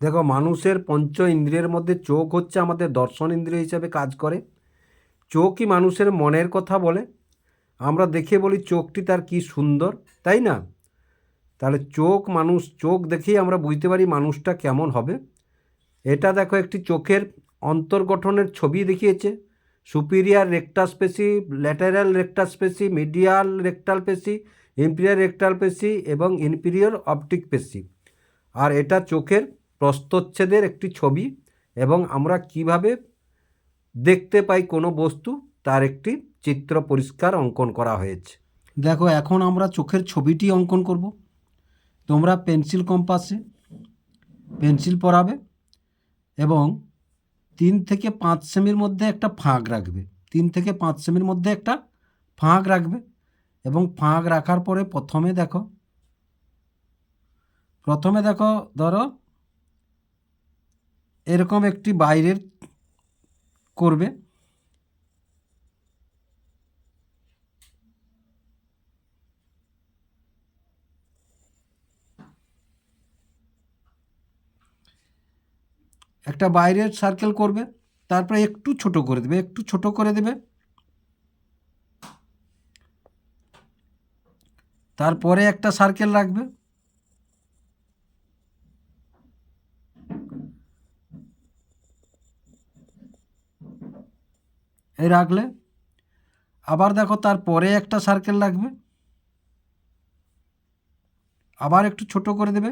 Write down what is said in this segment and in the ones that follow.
দেখো, মানুষের পঞ্চ ইন্দ্রিয়ের মধ্যে চোখ হচ্ছে আমাদের দর্শন ইন্দ্রিয় হিসাবে কাজ করে। চোখই মানুষের মনের কথা বলে। আমরা দেখে বলি চোখটি তার কি সুন্দর, তাই না? তাহলে চোখ মানুষ, চোখ দেখেই আমরা বুঝতে পারি মানুষটা কেমন হবে। এটা দেখো, একটি চোখের অন্তর্গঠনের ছবি দেখিয়েছে। সুপিরিয়ার রেক্টাস পেশি ল্যাটারাল রেক্টাস পেশি মিডিয়াল রেক্টাল পেশি ইম্পিরিয়ার রেক্টাল পেশি এবং ইনপিরিয়র অপটিক পেশি আর এটা চোখের প্রস্তচ্ছেদের একটি ছবি এবং আমরা কীভাবে দেখতে পাই কোনো বস্তু, তার একটি চিত্র পরিষ্কার অঙ্কন করা হয়েছে। দেখো, এখন আমরা চোখের ছবিটি অঙ্কন করব। তোমরা পেন্সিল কম্পাসে পেন্সিল পরাবে এবং তিন থেকে পাঁচ সেমির মধ্যে একটা ফাঁক রাখবে। তিন থেকে পাঁচ সেমির মধ্যে একটা ফাঁক রাখবে এবং ফাঁক রাখার পরে প্রথমে দেখো প্রথমে দেখো, ধরো এরকম একটি বাইরের করবে। একটা বাইরের সার্কেল করবে, তারপরে একটু ছোট করে দেবে, একটু ছোট করে দেবে। তারপরে একটা সার্কেল রাখবে। এই রাখলে। আবার দেখো তারপরে একটা সার্কেল রাখবে। আবার একটু ছোট করে দেবে।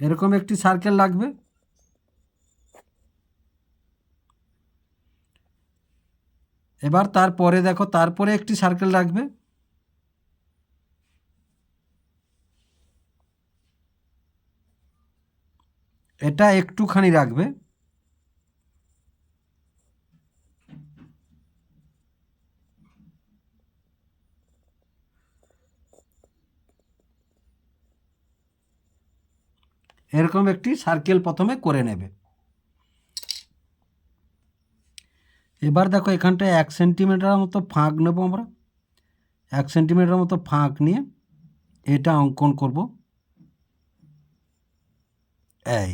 এরকম একটি সার্কেল লাগবে এবার তারপরে দেখো, তারপরে একটি সার্কেল রাখবে। এটা একটুখানি রাখবে। এরকম একটি সার্কেল প্রথমে করে নেবে। এবার দেখো এখানটায় এক সেন্টিমিটার মতো ফাঁক নেব আমরা। এক সেন্টিমিটার মতো ফাঁক নিয়ে এটা অঙ্কন করব। এই।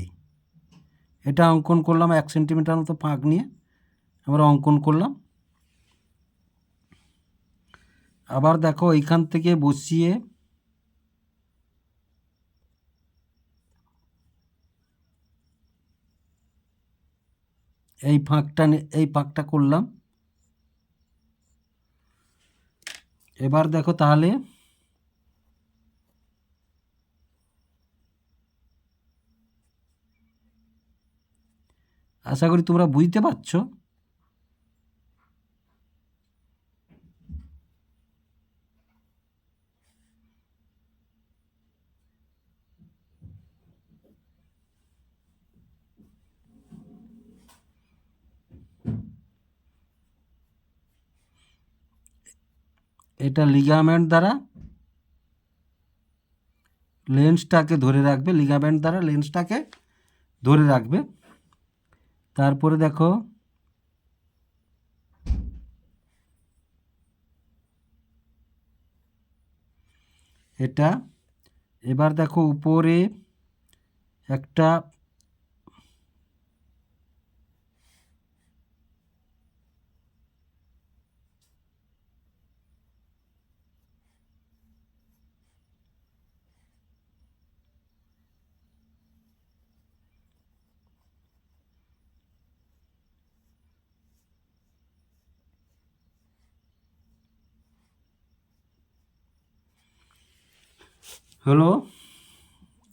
এটা অঙ্কন করলাম এক সেন্টিমিটার মতো ফাঁক নিয়ে। আমরা অঙ্কন করলাম। আবার দেখো এইখান থেকে বসিয়ে এই ফাঁকটা এই ফাঁকটা করলাম। এবার দেখো তাহলে আশা করি তোমরা বুঝতে পারছ। এটা লিগামেন্ট দ্বারা লেন্সটাকে ধরে রাখবে লিগামেন্ট দ্বারা লেন্সটাকে ধরে রাখবে। তারপরে দেখো। এটা। এবার দেখো উপরে একটা হলো?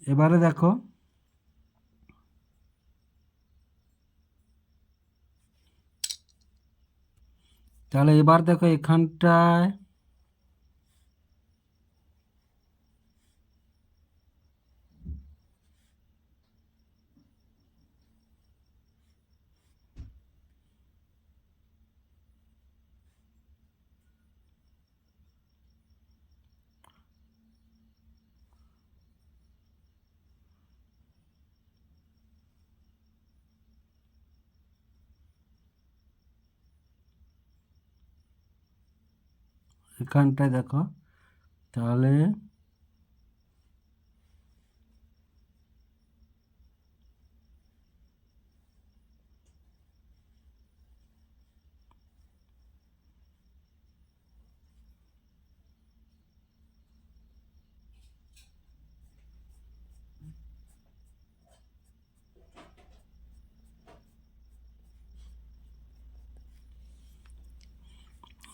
এবারে দেখো। তাহলে এবার দেখো এখানটায় এখানটায় দেখো। তাহলে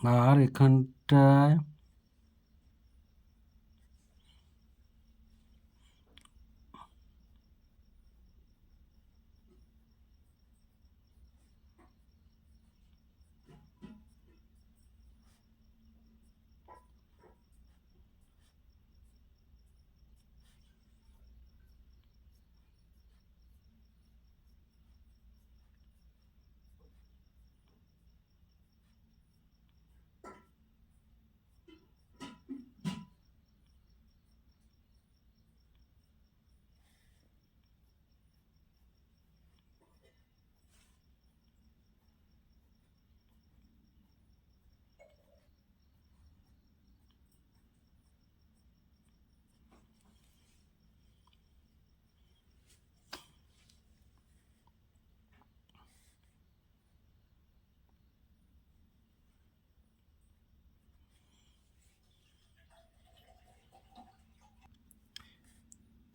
আর এখানটায়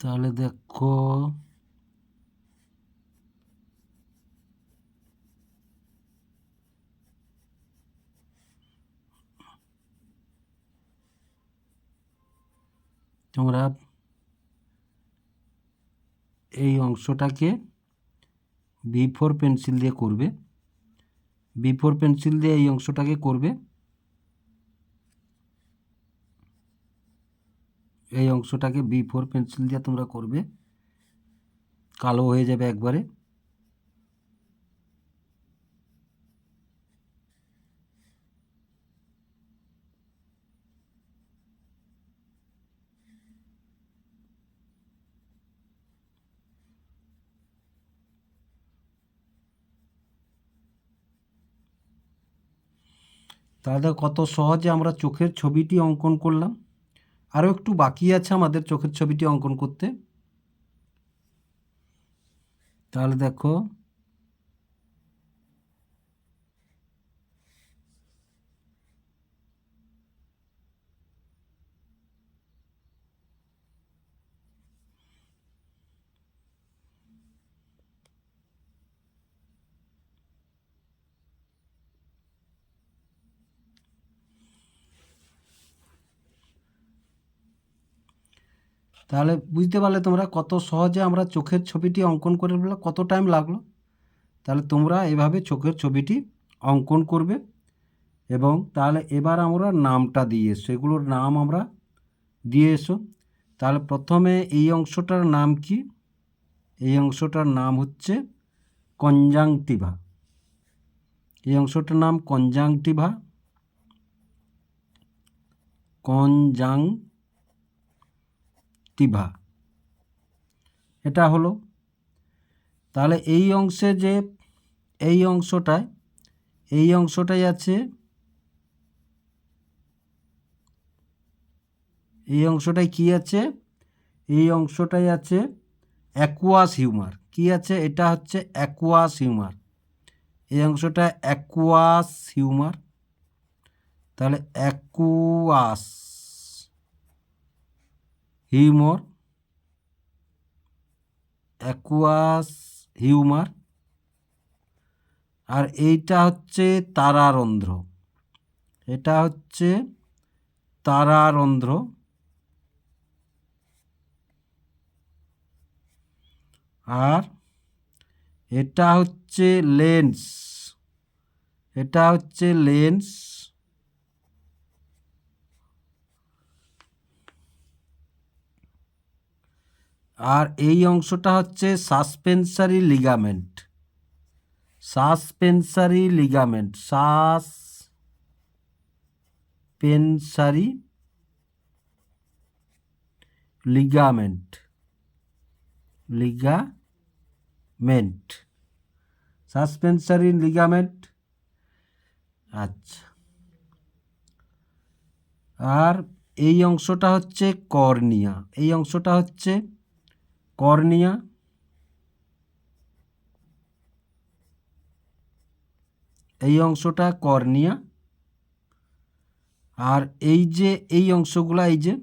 তাহলে দেখো। তোমরা এই অংশটাকে বি ফোর পেন্সিল দিয়ে করবে। বি ফোর পেন্সিল দিয়ে এই অংশটাকে করবে। এই অংশটাকে বি ফোর পেন্সিল দিয়ে তোমরা করবে। কালো হয়ে যাবে একবারে। তাহলে কত সহজে আমরা চোখের ছবিটি অঙ্কন করলাম? আরও একটু বাকি আছে আমাদের চোখের ছবিটি অঙ্কন করতে। তাহলে দেখো তাহলে বুঝতে পারলে তোমরা কত সহজে আমরা চোখের ছবিটি অঙ্কন করে ফেললাম, কত টাইম লাগল? তাহলে তোমরা এভাবে চোখের ছবিটি অঙ্কন করবে এবং তাহলে এবার আমরা নামটা দিয়ে এসো, এগুলোর নাম আমরা দিয়ে এসো। তাহলে প্রথমে এই অংশটার নাম কি? এই অংশটার নাম হচ্ছে কনজাংটিভা। এই অংশটার নাম কনজাংটিভা। কনজাং টিভা এটা হলো, তাহলে এই অংশে যে এই অংশটায়, এই অংশটাই আছে, এই অংশটায় কি আছে? এই অংশটাই আছে অ্যাকুয়াস হিউমার কি আছে? এটা হচ্ছে অ্যাকুয়াস হিউমার এই অংশটা অ্যাকুয়াস হিউমার তাহলে অ্যাকুয়াস হিউমর, অ্যাকুয়াস হিউমার, আর এইটা হচ্ছে তারারন্ধ্র। এটা হচ্ছে তারারন্ধ্র। আর এটা হচ্ছে লেন্স। এটা হচ্ছে লেন্স। আর এই অংশটা হচ্ছে suspensory ligament. Suspensory ligament sus suspensory ligament ligament. Suspensory ligament আচ্ছা। আর এই অংশটা হচ্ছে কর্নিয়া, এই অংশটা হচ্ছে কর্নিয়া, এই অংশটা কর্নিয়া, আর এই যে, এই অংশগুলা এই যে,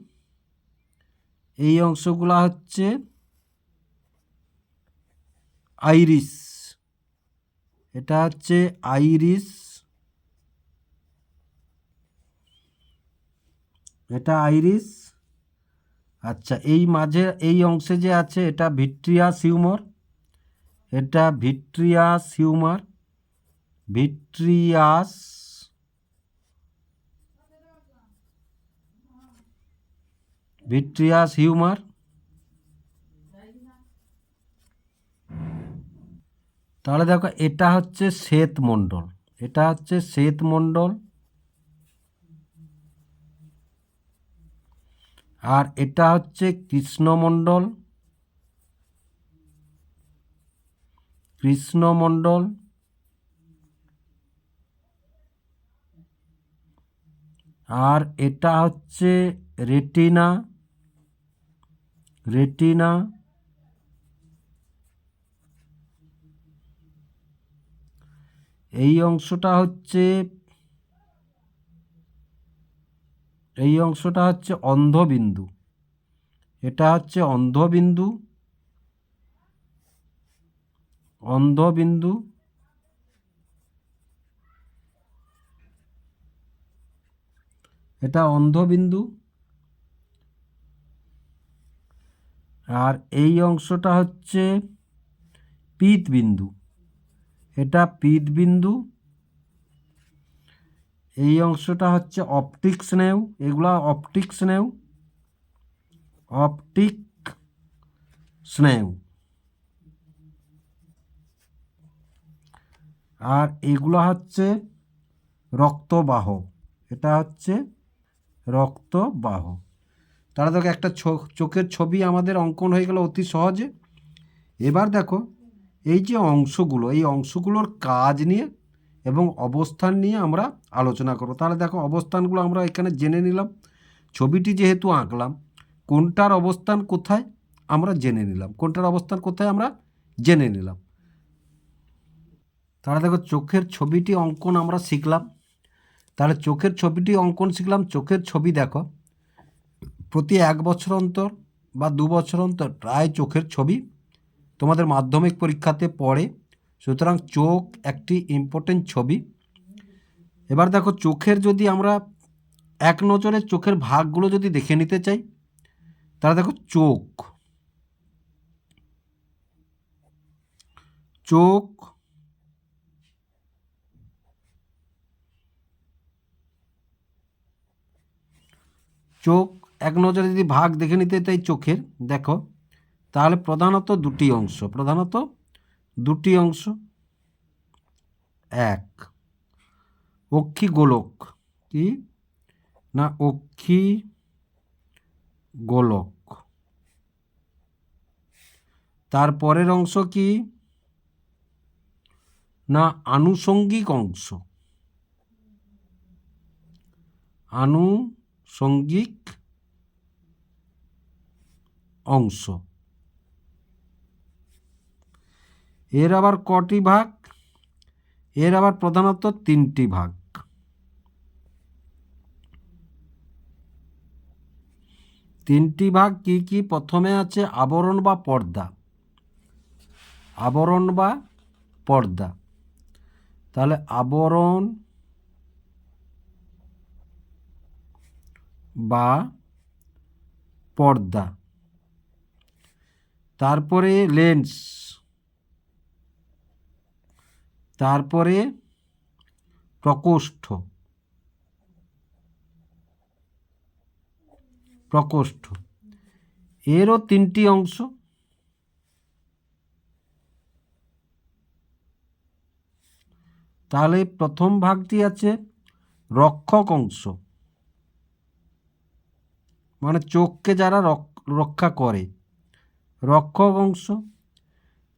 এই অংশগুলা হচ্ছে আইরিস। এটা হচ্ছে আইরিস, এটা আইরিস আচ্ছা এই মাঝে, এই অংশে যে আছে, এটা ভিট্রিয়াস হিউমার? এটা vitreous humour? Vitreous vitreous humour? তাহলে দেখো, এটা হচ্ছে শ্বেতমণ্ডল। এটা হচ্ছে শ্বেতমণ্ডল। আর এটা হচ্ছে কৃষ্ণমণ্ডল। কৃষ্ণমণ্ডল। আর এটা হচ্ছে রেটিনা। রেটিনা। এই অংশটা হচ্ছে এই অংশটা হচ্ছে অন্ধবিন্দু। এটা হচ্ছে অন্ধবিন্দু। অন্ধবিন্দু। এটা অন্ধবিন্দু। আর এই অংশটা হচ্ছে পিতবিন্দু। এটা পিতবিন্দু। এই অংশটা হচ্ছে অপটিক স্নেউ এগুলা অপটিক স্নেউ অপটিক স্নেউ আর এগুলো হচ্ছে রক্তবাহ, এটা হচ্ছে রক্তবাহ। তারা দেখো একটা চোখের ছবি আমাদের অঙ্কন হয়ে গেল অতি সহজে। এবার দেখো, এই যে অংশগুলো, এই অংশগুলোর কাজ নিয়ে এবং অবস্থান নিয়ে আমরা আলোচনা করব। তাহলে দেখো, অবস্থানগুলো আমরা এখানে জেনে নিলাম। ছবিটি যেহেতু আঁকলাম, কোনটার অবস্থান কোথায় আমরা জেনে নিলাম। কোনটার অবস্থান কোথায় আমরা জেনে নিলাম। তাহলে দেখো, চোখের ছবিটি অঙ্কন আমরা শিখলাম। তাহলে চোখের ছবিটি অঙ্কন শিখলাম। চোখের ছবি দেখো, প্রতি এক বছর অন্তর বা দু বছর অন্তর প্রায় চোখের ছবি তোমাদের মাধ্যমিক পরীক্ষাতে পড়ে। সুতরাং চোখ একটি ইম্পর্টেন্ট ছবি। এবার দেখো চোখের যদি আমরা এক নজরে চোখের ভাগগুলো যদি দেখে নিতে চাই, তাহলে দেখো চোখ। চোখ চোখ এক নজরে যদি ভাগ দেখে নিতে চাই চোখের, দেখো, তাহলে প্রধানত দুটি অংশ। প্রধানত দুটি অংশ। এক। অক্ষি গোলক। কি? না, অক্ষি গোলক। তার পরের অংশ কি? না, আনুষঙ্গিক অংশ। আনুষঙ্গিক অংশ। এর আবার কটি ভাগ? এর আবার প্রধানত তিনটি ভাগ। তিনটি ভাগ কি কি? প্রথমে আছে আবরণ বা পর্দা। আবরণ বা পর্দা। তাহলে আবরণ বা পর্দা। তারপরে লেন্স। তারপরে প্রকোষ্ঠ। প্রকোষ্ঠ। এরও তিনটি অংশ। তাহলে প্রথম ভাগটি আছে রক্ষক অংশ। মানে চোখকে যারা রক- রক্ষা করে। রক্ষক অংশ।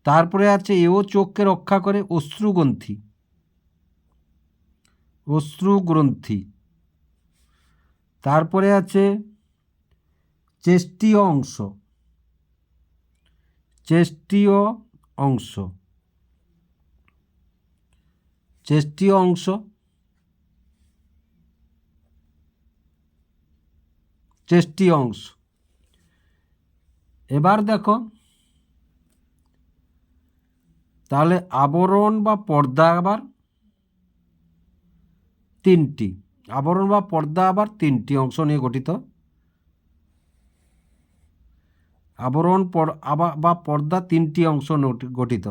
তারপরে আছে এও চোখকে রক্ষা করে অশ্রুগ্রন্থি। অশ্রুগ্রন্থি। তারপরে আছে চেষ্টীয় অংশ। চেষ্টীয় অংশ। চেষ্টীয় অংশ। চেষ্টীয় অংশ। এবার দেখো তাহলে আবরণ বা পর্দা আবার তিনটি। আবরণ বা পর্দা আবার তিনটি অংশ নিয়ে গঠিত। আবরণ বা পর্দা তিনটি অংশ গঠিত।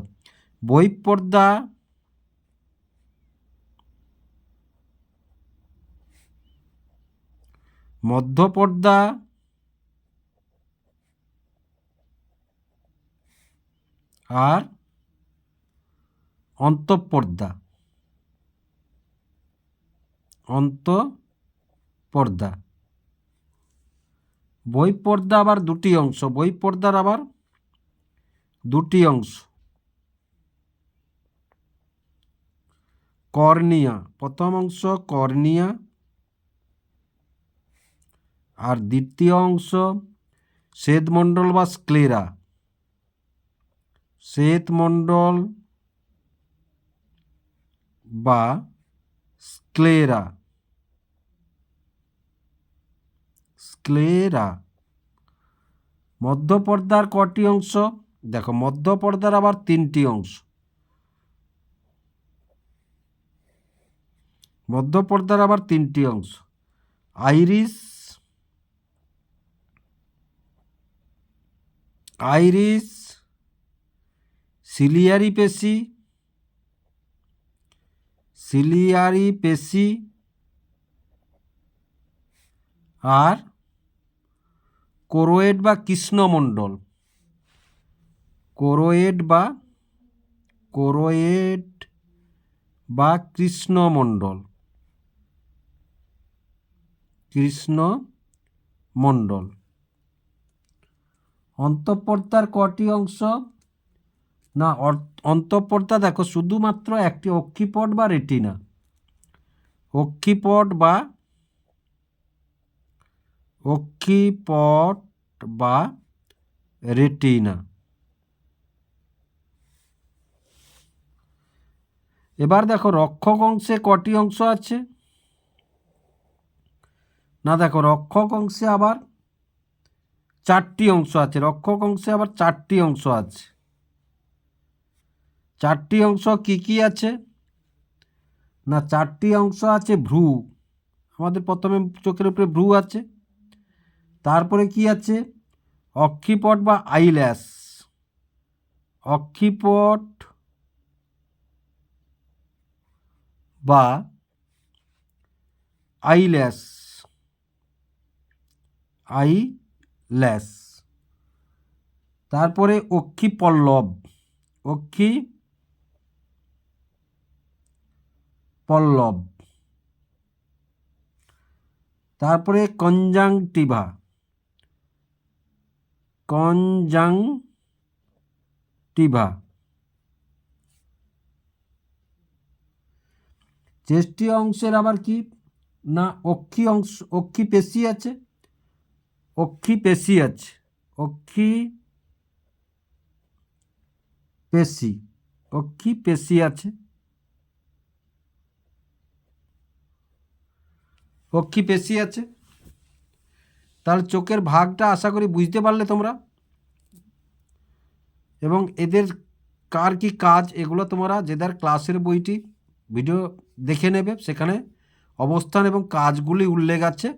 বহিঃপর্দা মধ্যপর্দা আর অন্তঃপর্দা। অন্তঃপর্দা। বই পর্দা আবার দুটি অংশ বই পর্দার আবার দুটি অংশ। কর্নিয়া, প্রথম অংশ কর্নিয়া, আর দ্বিতীয় অংশ শ্বেতমণ্ডল বা স্ক্লেরা। শ্বেতমণ্ডল বা স্ক্লেরা। স্ক্লেরা। মধ্যপর্দার কটি অংশ? দেখো, মধ্যপর্দার আবার তিনটি অংশ। মধ্যপর্দার আবার তিনটি অংশ। আইরিস আইরিস সিলিয়ারি পেশি সিলিয়ারি পেশি আর কোরোয়েড বা কৃষ্ণমণ্ডল। কোরোয়েড বা কোরোয়েড বা কৃষ্ণমণ্ডল। কৃষ্ণমণ্ডল। অন্তঃপর্দার কটি অংশ না অন্তঃপর্দা দেখো, শুধুমাত্র একটি অক্ষিপট বা রেটিনা। অক্ষিপট বা অক্ষিপট বা রেটিনা। এবার দেখো, রক্ষক অংশে কটি অংশ আছে? না, দেখো, রক্ষক অংশে আবার চারটি অংশ আছে। রক্ষক অংশে আবার চারটি অংশ আছে। চারটি অংশ কি কি আছে? না, চারটি অংশ আছে ভ্রু। আমাদের প্রথমে চোখের উপরে ভ্রু আছে। তারপরে কি আছে? অক্ষিপট বা আইল্যাস অক্ষিপট বা আইল্যাস আইল্যাস তারপরে অক্ষিপল্লব। অক্ষি পল্লব। তারপরে কনজাংটিভা। কনজাংটিভা। চেষ্টি অংশের আবার কি? না, অক্ষি অংশ, অক্ষি পেশি আছে। অক্ষি পেশি আছে। অক্ষি পেশি অক্ষি পেশি আছে। অক্ষি পেশি আছে। তাহলে চোখের ভাগটা আশা করি বুঝতে পারলে তোমরা। এবং এদের কার কি কাজ, এগুলো তোমরা যেদার ক্লাসের বইটি, ভিডিও দেখে নেবে। সেখানে অবস্থান এবং কাজগুলি উল্লেখ আছে।